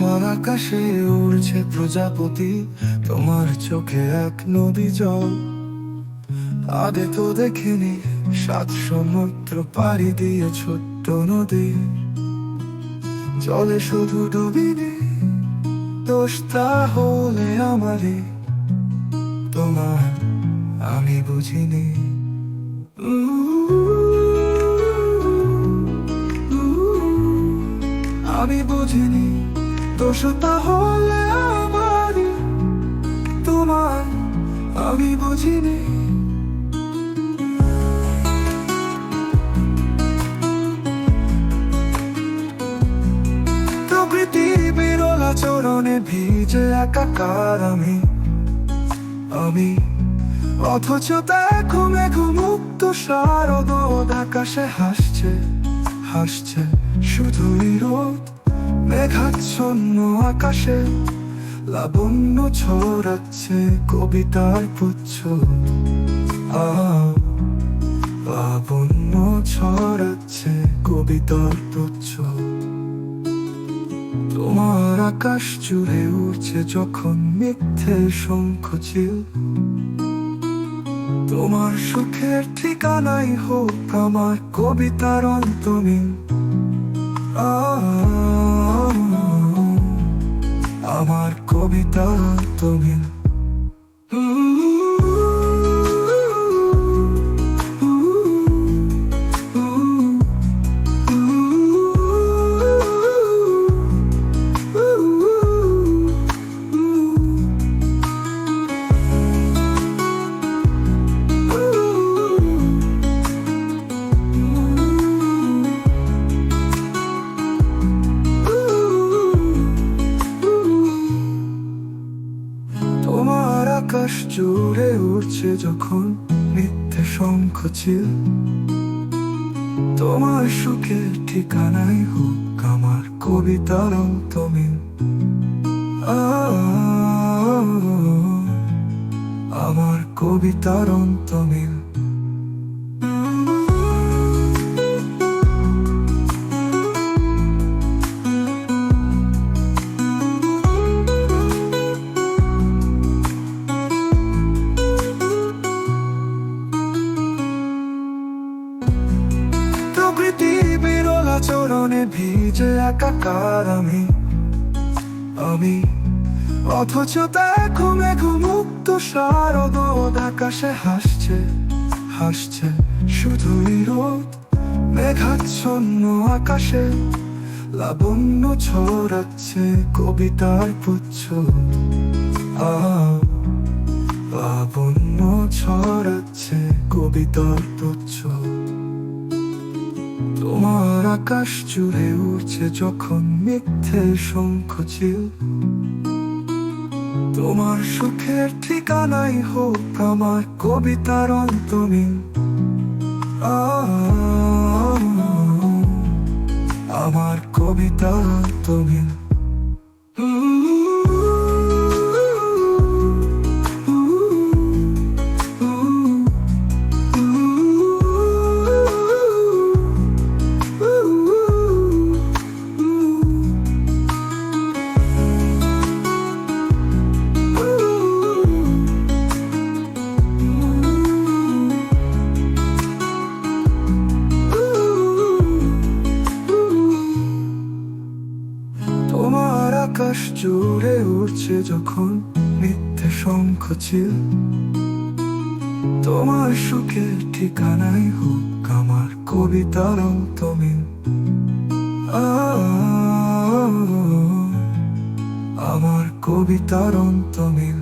আমার আকাশে উড়ছে প্রজাপতি, তোমার চোখে এক নদী জল। আগে তো দেখিনি, সাত সমুদ্র পাড়ি দিয়ে ছোট্ট নদী। জলে শুধু ডুবিনি দোষটা হলে আমারই। তোমার আমি বুঝিনি। আমি বুঝিনি। দোষটা হলে আমারই তোমার আমি বুঝিনি। প্রকৃতি বিরল আচরণে ভিজে একাকার আমি। আমি অথচ দেখো মেঘ মুক্ত শারদ আকাশে হাসছে হাসছে শুধুই রোদ মেঘাচ্ছন্ন আকাশে, লাবণ্য ছড়াচ্ছে কবিতার পুচ্ছ। লাবণ্য ছড়াচ্ছে কবিতার পুচ্ছ। তোমার আকাশ জুড়ে উঠছে যখন মিথ্যে শঙ্খ ছিল তোমার সুখের ঠিকানাই হোক আমার কবিতার অন্তমিল। আমার কবিতা অন্তমিল উঠছে যখন মিথ্যে ছিল তোমার সুখের ঠিকানাই হোক আমার কবিতার অন্তমিল। আমার কবিতার অন্তমিল। আচরণে ভিজে একাকার আমি। আমি। অথচ দেখো মেঘ মুক্ত শারদ আকাশে হাসছে হাসছে। শুধুই রোদ, মেঘাচ্ছন্ন আকাশে, লাবণ্য ছড়াচ্ছে কবিতার পুচ্ছ। লাবণ্য ছড়াচ্ছে কবিতার পুচ্ছ। আকাশ জুড়ে উঠছে যখন মিথ্যে শঙ্খ তোমার সুখের ঠিকানাই হোক আমার কবিতার অন্তমিল। আমার কবিতা অন্তমিল। জুড়ে উঠছে যখন মিথ্যে শঙ্খ ছিল তোমার সুখের ঠিকানাই হোক আমার কবিতার অন্তমিল। আমার কবিতার অন্তমিল।